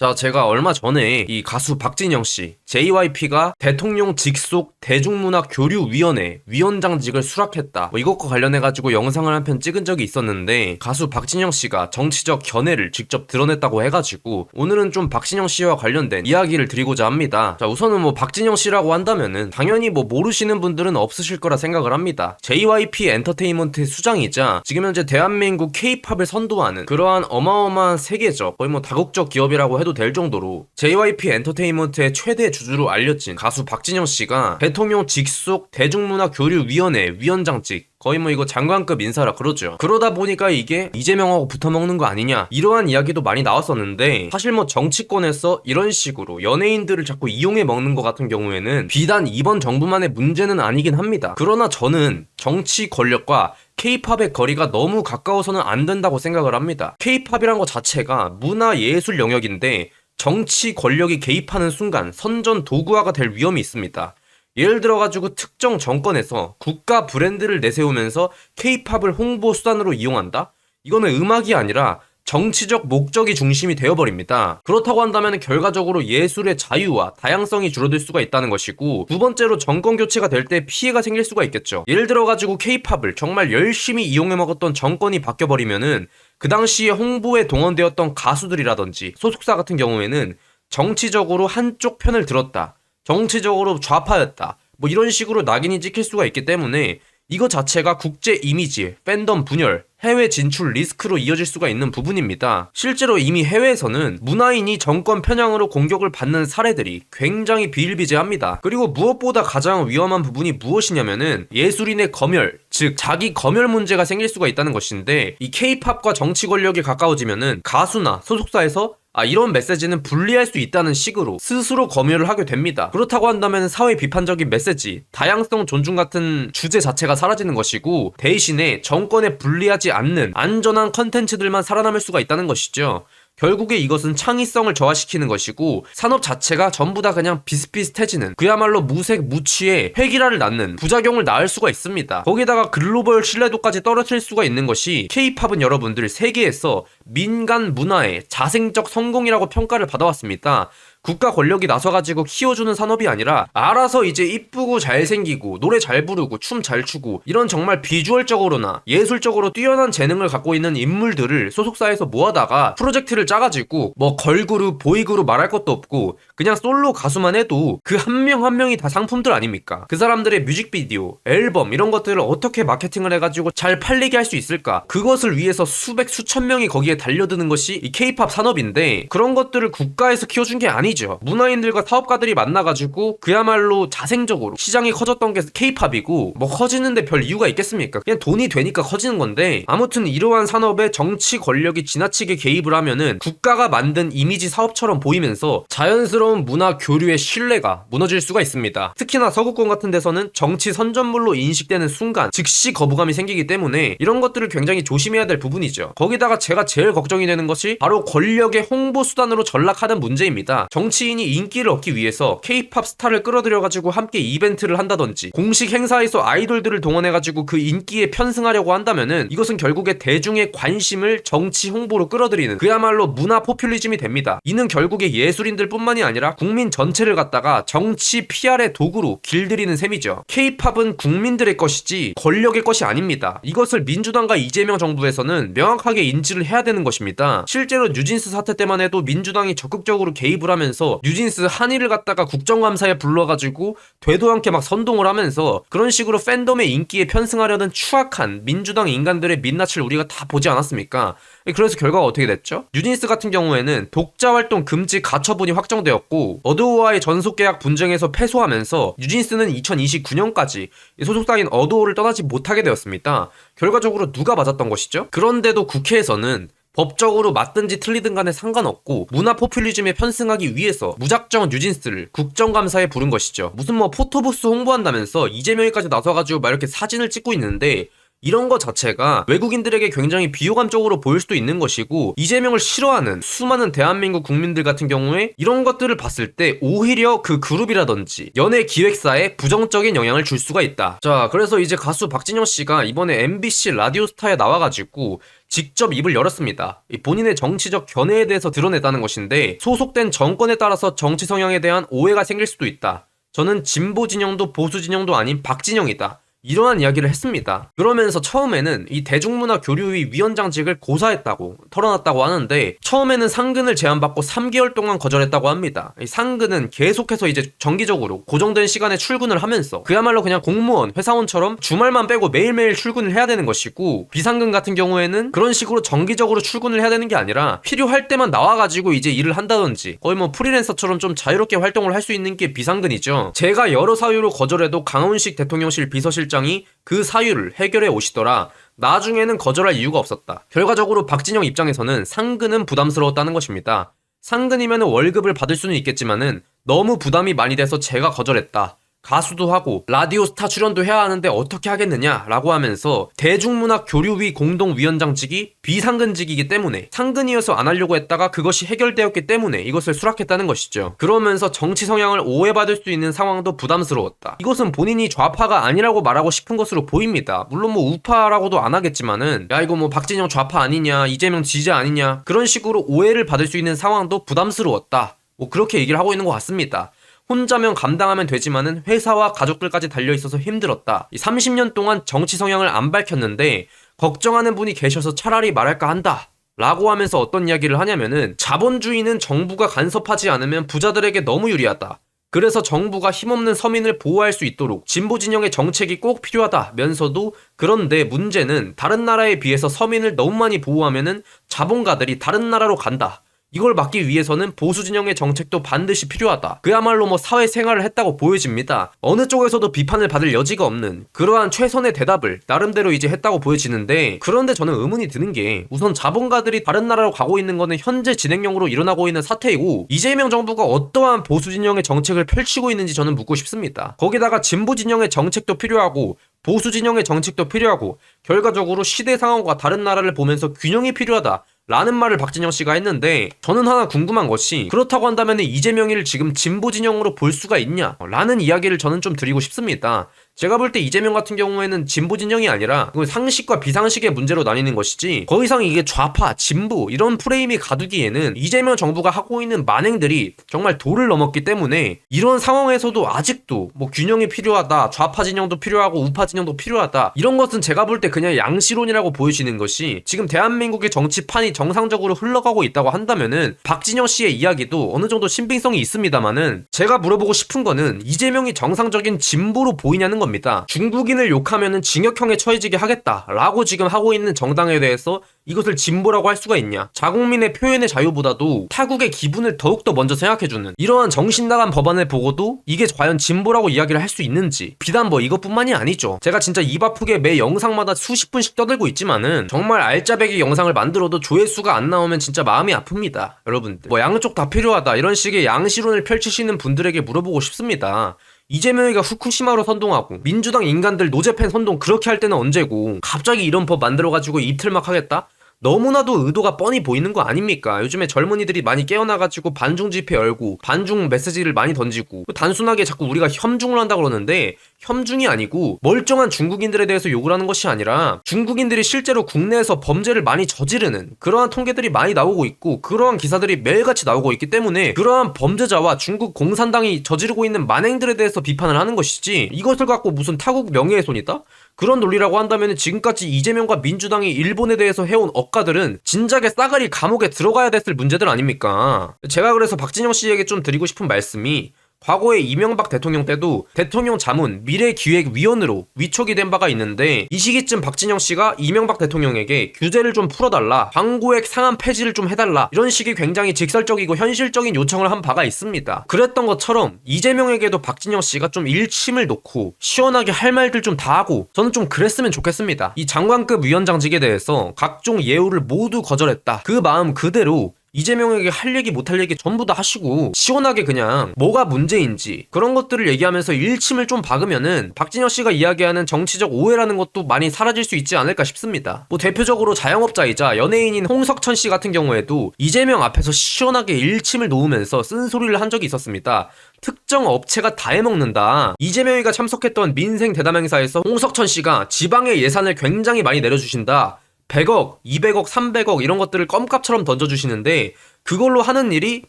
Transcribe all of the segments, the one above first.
자, 제가 얼마 전에 이 가수 박진영 씨, JYP가 대통령 직속 대중문화 교류위원회 위원장직을 수락했다. 뭐 이것과 관련해가지고 영상을 한 편 찍은 적이 있었는데, 가수 박진영 씨가 정치적 견해를 직접 드러냈다고 해가지고, 오늘은 좀 박진영 씨와 관련된 이야기를 드리고자 합니다. 자, 우선은 뭐 박진영 씨라고 한다면은, 당연히 뭐 모르시는 분들은 없으실 거라 생각을 합니다. JYP 엔터테인먼트의 수장이자, 지금 현재 대한민국 K-팝을 선도하는 그러한 어마어마한 세계적, 거의 뭐 다국적 기업이라고 해도 될 정도로, JYP 엔터테인먼트의 최대 주주로 알려진 가수 박진영 씨가 대통령 직속 대중문화교류위원회 위원장직 거의 뭐 이거 장관급 인사라 그러죠. 그러다 보니까 이게 이재명하고 붙어먹는 거 아니냐 이러한 이야기도 많이 나왔었는데 사실 뭐 정치권에서 이런 식으로 연예인들을 자꾸 이용해 먹는 것 같은 경우에는 비단 이번 정부만의 문제는 아니긴 합니다. 그러나 저는 정치 권력과 K-팝의 거리가 너무 가까워서는 안 된다고 생각을 합니다. K-팝이란 것 자체가 문화 예술 영역인데 정치 권력이 개입하는 순간 선전 도구화가 될 위험이 있습니다. 예를 들어가지고 특정 정권에서 국가 브랜드를 내세우면서 케이팝을 홍보 수단으로 이용한다? 이거는 음악이 아니라 정치적 목적이 중심이 되어버립니다. 그렇다고 한다면 결과적으로 예술의 자유와 다양성이 줄어들 수가 있다는 것이고 두 번째로 정권 교체가 될 때 피해가 생길 수가 있겠죠. 예를 들어가지고 케이팝을 정말 열심히 이용해 먹었던 정권이 바뀌어버리면은 그 당시에 홍보에 동원되었던 가수들이라든지 소속사 같은 경우에는 정치적으로 한쪽 편을 들었다. 정치적으로 좌파였다. 뭐 이런 식으로 낙인이 찍힐 수가 있기 때문에 이거 자체가 국제 이미지, 팬덤 분열, 해외 진출 리스크로 이어질 수가 있는 부분입니다. 실제로 이미 해외에서는 문화인이 정권 편향으로 공격을 받는 사례들이 굉장히 비일비재합니다. 그리고 무엇보다 가장 위험한 부분이 무엇이냐면은 예술인의 검열, 즉 자기 검열 문제가 생길 수가 있다는 것인데 이 케이팝과 정치 권력이 가까워지면은 가수나 소속사에서 아, 이런 메시지는 분리할 수 있다는 식으로 스스로 검열을 하게 됩니다. 그렇다고 한다면 사회 비판적인 메시지, 다양성 존중 같은 주제 자체가 사라지는 것이고 대신에 정권에 분리하지 않는 안전한 컨텐츠들만 살아남을 수가 있다는 것이죠. 결국에 이것은 창의성을 저하시키는 것이고 산업 자체가 전부 다 그냥 비슷비슷해지는 그야말로 무색 무취의 획일화를 낳는 부작용을 낳을 수가 있습니다. 거기다가 글로벌 신뢰도까지 떨어뜨릴 수가 있는 것이 K-팝은 여러분들 세계에서 민간 문화의 자생적 성공이라고 평가를 받아왔습니다. 국가 권력이 나서가지고 키워주는 산업이 아니라 알아서 이제 이쁘고 잘생기고 노래 잘 부르고 춤 잘 추고 이런 정말 비주얼적으로나 예술적으로 뛰어난 재능을 갖고 있는 인물들을 소속사에서 모아다가 프로젝트를 짜가지고 뭐 걸그룹, 보이그룹 말할 것도 없고 그냥 솔로 가수만 해도 그 한 명한 명이 다 상품들 아닙니까? 그 사람들의 뮤직비디오, 앨범 이런 것들을 어떻게 마케팅을 해가지고 잘 팔리게 할 수 있을까? 그것을 위해서 수백 수천 명이 거기에 달려드는 것이 이 케이팝 산업인데 그런 것들을 국가에서 키워준 게 아니 죠. 문화인들과 사업가들이 만나가지고 그야말로 자생적으로 시장이 커졌던 게 케이팝이고 뭐 커지는데 별 이유가 있겠습니까? 그냥 돈이 되니까 커지는 건데 아무튼 이러한 산업에 정치 권력이 지나치게 개입을 하면은 국가가 만든 이미지 사업처럼 보이면서 자연스러운 문화 교류의 신뢰가 무너질 수가 있습니다. 특히나 서구권 같은 데서는 정치 선전물로 인식되는 순간 즉시 거부감이 생기기 때문에 이런 것들을 굉장히 조심해야 될 부분이죠. 거기다가 제가 제일 걱정이 되는 것이 바로 권력의 홍보 수단으로 전락하는 문제입니다. 정치인이 인기를 얻기 위해서 케이팝 스타를 끌어들여가지고 함께 이벤트를 한다든지 공식 행사에서 아이돌들을 동원해가지고 그 인기에 편승하려고 한다면은 이것은 결국에 대중의 관심을 정치 홍보로 끌어들이는 그야말로 문화 포퓰리즘이 됩니다. 이는 결국에 예술인들 뿐만이 아니라 국민 전체를 갖다가 정치 PR의 도구로 길들이는 셈이죠. 케이팝은 국민들의 것이지 권력의 것이 아닙니다. 이것을 민주당과 이재명 정부에서는 명확하게 인지를 해야 되는 것입니다. 실제로 뉴진스 사태 때만 해도 민주당이 적극적으로 개입을 하면서 뉴진스 한일을 갖다가 국정감사에 불러가지고 되도 않게 막 선동을 하면서 그런 식으로 팬덤의 인기에 편승하려는 추악한 민주당 인간들의 민낯을 우리가 다 보지 않았습니까? 그래서 결과가 어떻게 됐죠? 뉴진스 같은 경우에는 독자 활동 금지 가처분이 확정되었고 어드오와의 전속 계약 분쟁에서 패소하면서 뉴진스는 2029년까지 소속사인 어드오를 떠나지 못하게 되었습니다. 결과적으로 누가 맞았던 것이죠? 그런데도 국회에서는 법적으로 맞든지 틀리든 간에 상관없고 문화 포퓰리즘에 편승하기 위해서 무작정 뉴진스를 국정감사에 부른 것이죠. 무슨 뭐 포토부스 홍보한다면서 이재명이까지 나서가지고 막 이렇게 사진을 찍고 있는데 이런 것 자체가 외국인들에게 굉장히 비호감적으로 보일 수도 있는 것이고 이재명을 싫어하는 수많은 대한민국 국민들 같은 경우에 이런 것들을 봤을 때 오히려 그 그룹이라든지 연예 기획사에 부정적인 영향을 줄 수가 있다. 자, 그래서 이제 가수 박진영 씨가 이번에 MBC 라디오스타에 나와가지고 직접 입을 열었습니다. 이 본인의 정치적 견해에 대해서 드러냈다는 것인데 소속된 정권에 따라서 정치 성향에 대한 오해가 생길 수도 있다. 저는 진보 진영도 보수 진영도 아닌 박진영이다. 이러한 이야기를 했습니다. 그러면서 처음에는 이 대중문화 교류위 위원장직을 고사했다고 털어놨다고 하는데 처음에는 상근을 제안받고 3개월 동안 거절했다고 합니다. 이 상근은 계속해서 이제 정기적으로 고정된 시간에 출근을 하면서 그야말로 그냥 공무원, 회사원처럼 주말만 빼고 매일매일 출근을 해야 되는 것이고 비상근 같은 경우에는 그런 식으로 정기적으로 출근을 해야 되는 게 아니라 필요할 때만 나와가지고 이제 일을 한다든지 거의 뭐 프리랜서처럼 좀 자유롭게 활동을 할 수 있는 게 비상근이죠. 제가 여러 사유로 거절해도 강훈식 대통령실 비서실 실장이 그 사유를 해결해 오시더라. 나중에는 거절할 이유가 없었다. 결과적으로 박진영 입장에서는 상근은 부담스러웠다는 것입니다. 상근이면 월급을 받을 수는 있겠지만은 너무 부담이 많이 돼서 제가 거절했다. 가수도 하고 라디오 스타 출연도 해야 하는데 어떻게 하겠느냐라고 하면서 대중문화 교류위 공동위원장직이 비상근직이기 때문에 상근이어서 안 하려고 했다가 그것이 해결되었기 때문에 이것을 수락했다는 것이죠. 그러면서 정치 성향을 오해받을 수 있는 상황도 부담스러웠다. 이것은 본인이 좌파가 아니라고 말하고 싶은 것으로 보입니다. 물론 뭐 우파라고도 안 하겠지만은 야 이거 뭐 박진영 좌파 아니냐 이재명 지지자 아니냐 그런 식으로 오해를 받을 수 있는 상황도 부담스러웠다. 뭐 그렇게 얘기를 하고 있는 것 같습니다. 혼자면 감당하면 되지만은 회사와 가족들까지 달려 있어서 힘들었다. 30년 동안 정치 성향을 안 밝혔는데 걱정하는 분이 계셔서 차라리 말할까 한다. 라고 하면서 어떤 이야기를 하냐면은 자본주의는 정부가 간섭하지 않으면 부자들에게 너무 유리하다. 그래서 정부가 힘없는 서민을 보호할 수 있도록 진보 진영의 정책이 꼭 필요하다면서도 그런데 문제는 다른 나라에 비해서 서민을 너무 많이 보호하면은 자본가들이 다른 나라로 간다. 이걸 막기 위해서는 보수 진영의 정책도 반드시 필요하다. 그야말로 뭐 사회 생활을 했다고 보여집니다. 어느 쪽에서도 비판을 받을 여지가 없는 그러한 최선의 대답을 나름대로 이제 했다고 보여지는데 그런데 저는 의문이 드는 게 우선 자본가들이 다른 나라로 가고 있는 거는 현재 진행형으로 일어나고 있는 사태이고 이재명 정부가 어떠한 보수 진영의 정책을 펼치고 있는지 저는 묻고 싶습니다. 거기다가 진보 진영의 정책도 필요하고 보수 진영의 정책도 필요하고 결과적으로 시대 상황과 다른 나라를 보면서 균형이 필요하다. 라는 말을 박진영 씨가 했는데 저는 하나 궁금한 것이 그렇다고 한다면 이재명이를 지금 진보 진영으로 볼 수가 있냐? 라는 이야기를 저는 좀 드리고 싶습니다. 제가 볼 때 이재명 같은 경우에는 진보 진영이 아니라 상식과 비상식의 문제로 나뉘는 것이지 더 이상 이게 좌파, 진보 이런 프레임이 가두기에는 이재명 정부가 하고 있는 만행들이 정말 도를 넘었기 때문에 이런 상황에서도 아직도 뭐 균형이 필요하다, 좌파 진영도 필요하고 우파 진영도 필요하다 이런 것은 제가 볼 때 그냥 양시론이라고 보여지는 것이 지금 대한민국의 정치판이 정상적으로 흘러가고 있다고 한다면은 박진영 씨의 이야기도 어느 정도 신빙성이 있습니다만은 제가 물어보고 싶은 거는 이재명이 정상적인 진보로 보이냐는 겁니다. 중국인을 욕하면은 징역형에 처해지게 하겠다라고 지금 하고 있는 정당에 대해서 이것을 진보라고 할 수가 있냐? 자국민의 표현의 자유보다도 타국의 기분을 더욱더 먼저 생각해주는 이러한 정신 나간 법안을 보고도 이게 과연 진보라고 이야기를 할 수 있는지 비단 뭐 이것뿐만이 아니죠. 제가 진짜 입 아프게 매 영상마다 수십 분씩 떠들고 있지만은 정말 알짜배기 영상을 만들어도 조회수가 안 나오면 진짜 마음이 아픕니다. 여러분들 뭐 양쪽 다 필요하다 이런 식의 양시론을 펼치시는 분들에게 물어보고 싶습니다. 이재명이가 후쿠시마로 선동하고 민주당 인간들 노제팬 선동 그렇게 할 때는 언제고 갑자기 이런 법 만들어가지고 이틀 막 하겠다? 너무나도 의도가 뻔히 보이는 거 아닙니까? 요즘에 젊은이들이 많이 깨어나가지고 반중 집회 열고 반중 메시지를 많이 던지고 단순하게 자꾸 우리가 혐중을 한다 그러는데 혐중이 아니고 멀쩡한 중국인들에 대해서 욕을 하는 것이 아니라 중국인들이 실제로 국내에서 범죄를 많이 저지르는 그러한 통계들이 많이 나오고 있고 그러한 기사들이 매일같이 나오고 있기 때문에 그러한 범죄자와 중국 공산당이 저지르고 있는 만행들에 대해서 비판을 하는 것이지 이것을 갖고 무슨 타국 명예훼손이다? 그런 논리라고 한다면 지금까지 이재명과 민주당이 일본에 대해서 해온 억 가들은 진작에 싸가리 감옥에 들어가야 됐을 문제들 아닙니까? 제가 그래서 박진영 씨에게 좀 드리고 싶은 말씀이 과거에 이명박 대통령 때도 대통령 자문 미래기획위원으로 위촉이 된 바가 있는데 이 시기쯤 박진영 씨가 이명박 대통령에게 규제를 좀 풀어달라 광고액 상한 폐지를 좀 해달라 이런 식의 굉장히 직설적이고 현실적인 요청을 한 바가 있습니다. 그랬던 것처럼 이재명에게도 박진영 씨가 좀 일침을 놓고 시원하게 할 말들 좀 다 하고 저는 좀 그랬으면 좋겠습니다. 이 장관급 위원장직에 대해서 각종 예우를 모두 거절했다. 그 마음 그대로 이재명에게 할 얘기 못 할 얘기 전부 다 하시고 시원하게 그냥 뭐가 문제인지 그런 것들을 얘기하면서 일침을 좀 박으면은 박진영 씨가 이야기하는 정치적 오해라는 것도 많이 사라질 수 있지 않을까 싶습니다. 뭐 대표적으로 자영업자이자 연예인인 홍석천 씨 같은 경우에도 이재명 앞에서 시원하게 일침을 놓으면서 쓴소리를 한 적이 있었습니다. 특정 업체가 다 해먹는다. 이재명이가 참석했던 민생 대담 행사에서 홍석천 씨가 지방의 예산을 굉장히 많이 내려주신다. 100억, 200억, 300억 이런 것들을 껌값처럼 던져주시는데 그걸로 하는 일이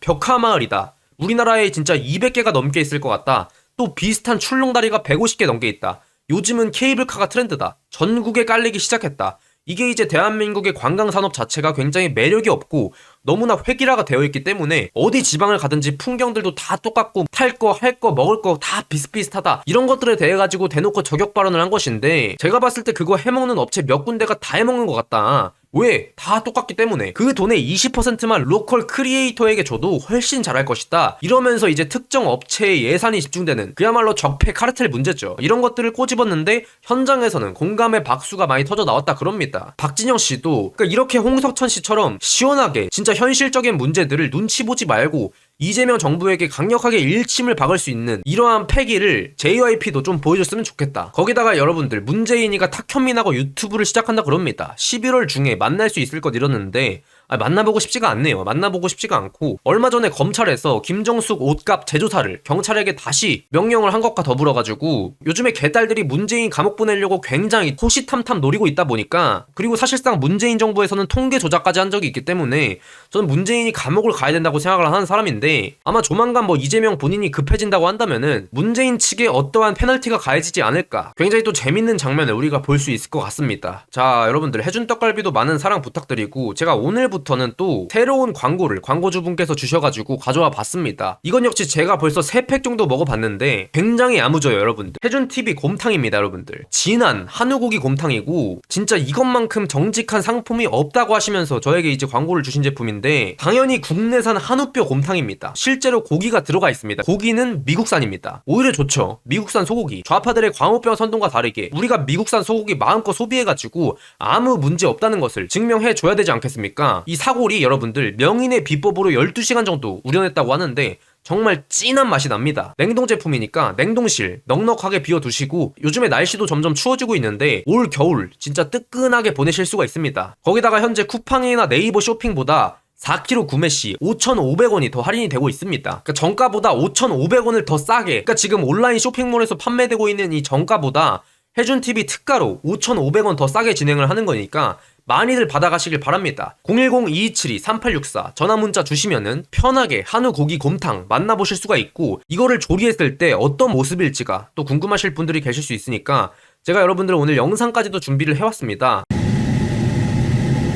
벽화마을이다. 우리나라에 진짜 200개가 넘게 있을 것 같다. 또 비슷한 출렁다리가 150개 넘게 있다. 요즘은 케이블카가 트렌드다. 전국에 깔리기 시작했다. 이게 이제 대한민국의 관광산업 자체가 굉장히 매력이 없고 너무나 획일화가 되어 있기 때문에 어디 지방을 가든지 풍경들도 다 똑같고 탈 거, 할 거, 먹을 거 다 비슷비슷하다. 이런 것들에 대해 가지고 대놓고 저격 발언을 한 것인데 제가 봤을 때 그거 해먹는 업체 몇 군데가 다 해먹는 것 같다. 왜? 다 똑같기 때문에. 그 돈의 20%만 로컬 크리에이터에게 줘도 훨씬 잘할 것이다. 이러면서 이제 특정 업체의 예산이 집중되는 그야말로 적폐 카르텔 문제죠. 이런 것들을 꼬집었는데 현장에서는 공감의 박수가 많이 터져 나왔다 그럽니다. 박진영 씨도 그러니까 이렇게 홍석천 씨처럼 시원하게 진짜 현실적인 문제들을 눈치 보지 말고 이재명 정부에게 강력하게 일침을 박을 수 있는 이러한 패기를 JYP도 좀 보여줬으면 좋겠다. 거기다가 여러분들 문재인이가 탁현민하고 유튜브를 시작한다 그럽니다. 11월 중에 만날 수 있을 것 이러는데 아, 만나보고 싶지가 않네요. 만나보고 싶지가 않고 얼마 전에 검찰에서 김정숙 옷값 재조사를 경찰에게 다시 명령을 한 것과 더불어 가지고 요즘에 개딸들이 문재인 감옥 보내려고 굉장히 호시탐탐 노리고 있다 보니까 그리고 사실상 문재인 정부에서는 통계 조작까지 한 적이 있기 때문에 저는 문재인이 감옥을 가야 된다고 생각을 하는 사람인데 아마 조만간 뭐 이재명 본인이 급해진다고 한다면은 문재인 측에 어떠한 페널티가 가해지지 않을까 굉장히 또 재밌는 장면을 우리가 볼 수 있을 것 같습니다. 자 여러분들 해준 떡갈비도 많은 사랑 부탁드리고 제가 오늘부터 부터는 또 새로운 광고를 광고주분께서 주셔가지고 가져와 봤습니다. 이건 역시 제가 벌써 3팩 정도 먹어봤는데 굉장히 야무져요 여러분들. 해준TV 곰탕입니다 여러분들. 진한 한우고기 곰탕이고 진짜 이것만큼 정직한 상품이 없다고 하시면서 저에게 이제 광고를 주신 제품인데 당연히 국내산 한우뼈 곰탕입니다. 실제로 고기가 들어가 있습니다. 고기는 미국산입니다. 오히려 좋죠. 미국산 소고기. 좌파들의 광우병 선동과 다르게 우리가 미국산 소고기 마음껏 소비해가지고 아무 문제 없다는 것을 증명해 줘야 되지 않겠습니까? 이 사골이 여러분들 명인의 비법으로 12시간 정도 우려냈다고 하는데 정말 진한 맛이 납니다. 냉동 제품이니까 냉동실 넉넉하게 비워두시고 요즘에 날씨도 점점 추워지고 있는데 올 겨울 진짜 뜨끈하게 보내실 수가 있습니다. 거기다가 현재 쿠팡이나 네이버 쇼핑보다 4kg 구매 시 5,500원이 더 할인이 되고 있습니다. 그러니까 정가보다 5,500원을 더 싸게. 그러니까 지금 온라인 쇼핑몰에서 판매되고 있는 이 정가보다 해준 TV 특가로 5,500원 더 싸게 진행을 하는 거니까 많이들 받아가시길 바랍니다. 010-2272-3864 전화 문자 주시면은 편하게 한우 고기 곰탕 만나보실 수가 있고 이거를 조리했을 때 어떤 모습일지가 또 궁금하실 분들이 계실 수 있으니까 제가 여러분들 오늘 영상까지도 준비를 해왔습니다.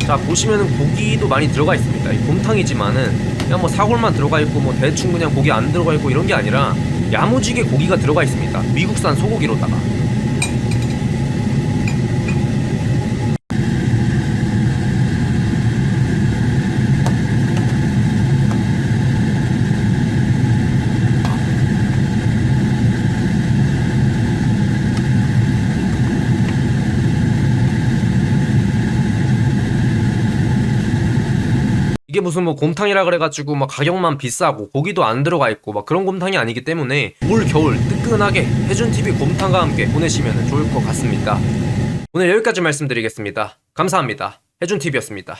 자 보시면은 고기도 많이 들어가 있습니다. 이 곰탕이지만은 그냥 뭐 사골만 들어가 있고 뭐 대충 그냥 고기 안 들어가 있고 이런 게 아니라 야무지게 고기가 들어가 있습니다. 미국산 소고기로다가. 이게 무슨 뭐 곰탕이라 그래가지고 막 가격만 비싸고 고기도 안 들어가 있고 막 그런 곰탕이 아니기 때문에 올 겨울 뜨끈하게 해준 TV 곰탕과 함께 보내시면 좋을 것 같습니다. 오늘 여기까지 말씀드리겠습니다. 감사합니다. 해준 TV였습니다.